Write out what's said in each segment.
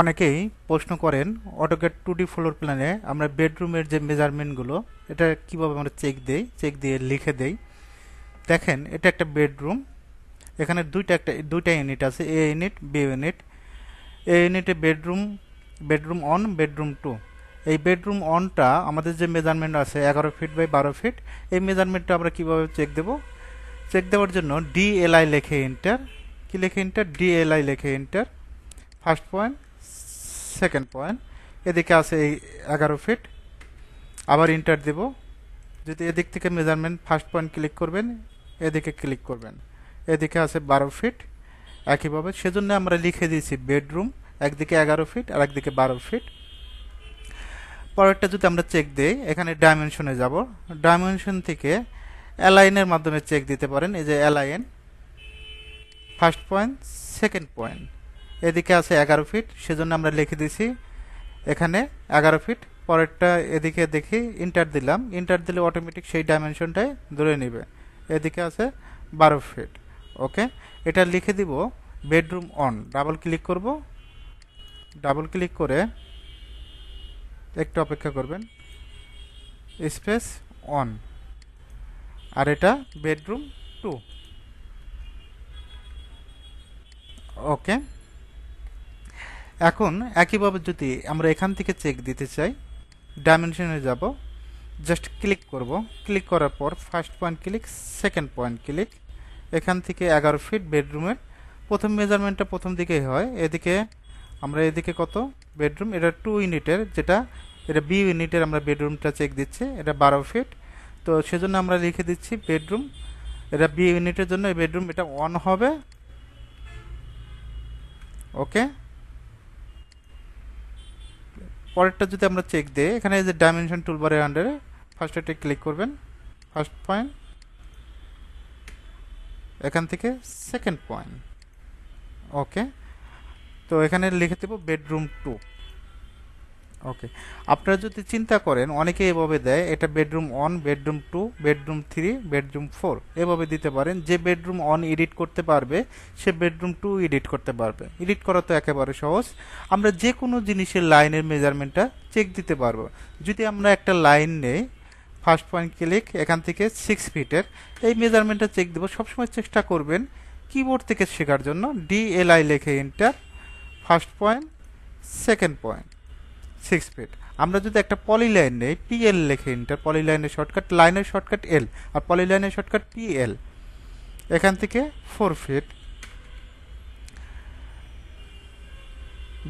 অনেকেই প্রশ্ন করেন অটোক্যাড টু ডি ফ্লোর প্ল্যানে আমরা বেডরুমের যে মেজারমেন্টগুলো এটা কীভাবে আমরা চেক দেই চেক দিয়ে লিখে দেই। দেখেন, এটা একটা বেডরুম এখানে দুইটা একটা, দুইটা ইউনিট আছে A unit B unit A ইউনিটে bedroom bedroom one bedroom two এই বেডরুম অনটা আমাদের যে মেজারমেন্ট আছে, এগারো ফিট বাই বারো ফিট এই মেজারমেন্টটা আমরা কীভাবে চেক দেব? চেক দেওয়ার জন্য ডিএলআই লেখে এন্টার কি লেখে এন্টার ডিএলআই লেখে enter first point second point এদিকে আছে এই এগারো ফিট আবার ইন্টার দেব। যদি এদিক থেকে মেজারমেন্ট ফার্স্ট পয়েন্ট ক্লিক করবেন, এদিকে ক্লিক করবেন। এদিকে আছে বারো ফিট একইভাবে। সেজন্য আমরা লিখে দিয়েছি বেডরুম একদিকে এগারো ফিট আর একদিকে বারো ফিট পরেরটা যদি আমরা চেক দিই, এখানে ডাইমেনশনে যাব। ডাইমেনশন থেকে অ্যালাইনের মাধ্যমে চেক দিতে পারেন, এই যে align first point second point এদিকে আছে এগারো ফিট, সেজন্য আমরা লিখে দিছি এখানে এগারো ফিট। পরেরটা এদিকে দেখি ইন্টার দিলাম। ইন্টার দিলে অটোমেটিক সেই ডাইমেনশনটাই ধরে নেবে। এদিকে আছে বারো ফিট। ওকে এটা লিখে দিব বেডরুম অন ডাবল ক্লিক করব। ডাবল ক্লিক করে একটু অপেক্ষা করবেন। স্পেস অন আর এটা বেডরুম টু ওকে এখন একইভাবে যদি আমরা এখান থেকে চেক দিতে চাই ডাইমেনশনে যাব জাস্ট ক্লিক করব। ক্লিক করার পর first point click second point click এখান থেকে এগারো ফিট বেডরুমের প্রথম মেজারমেন্টটা প্রথম দিকেই হয়। এদিকে আমরা এদিকে কত? বেডরুম এটা টু ইউনিটের যেটা, এটা বি ইউনিটের আমরা বেডরুমটা চেক দিচ্ছি। এটা বারো ফিট তো সেজন্য আমরা লিখে দিচ্ছি বেডরুম এটা বি ইউনিটের জন্য এই বেডরুম এটা অন হবে। ওকে পরেরটা যদি আমরা চেক দিই, এখানে যে ডাইমেনশন টুলবারের আন্ডারে ফার্স্ট এটা ক্লিক করবেন ফার্স্ট পয়েন্ট এখান থেকে সেকেন্ড পয়েন্ট ওকে তো এখানে লিখে দেবো বেডরুম টু ওকে আপনারা যদি চিন্তা করেন, অনেকে এভাবে দেয়, এটা bedroom one bedroom two bedroom three bedroom four এভাবে দিতে পারেন, যে বেডরুম অন এডিট করতে পারবে, সে বেডরুম টু এডিট করতে পারবে। এডিট করা তো একেবারে সহজ। আমরা যে কোনো জিনিসের লাইনের মেজারমেন্টটা চেক দিতে পারব। যদি আমরা একটা লাইন নেই ফার্স্ট পয়েন্ট ক্লিক এখান থেকে সিক্স ফিটের এই মেজারমেন্টটা চেক দেবো। সবসময় চেষ্টা করবেন কিবোর্ড থেকে শেখার জন্য। ডিএলআই লেখে enter first point second point six feet আমরা যদি একটা পলি লাইন নেই পিএল লেখে ইন্টার পলি লাইনের শর্টকাট লাইনের শর্টকাট এল আর পলি লাইনের শর্টকাট পিএল এখান থেকে ফোর ফিট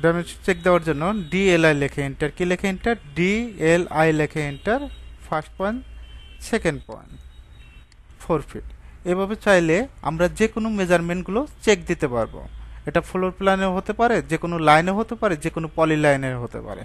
ড্যামেজ চেক দেওয়ার জন্য ডিএলআই লেখে এন্টার কি লেখে এন্টার ডিএলআই লেখে enter first point second point four feet এভাবে চাইলে আমরা যে কোনো মেজারমেন্টগুলো চেক দিতে পারব। এটা ফ্লোর প্ল্যানেও হতে পারে যে কোনো লাইনে হতে পারে যে কোনো পলি লাইনের হতে পারে।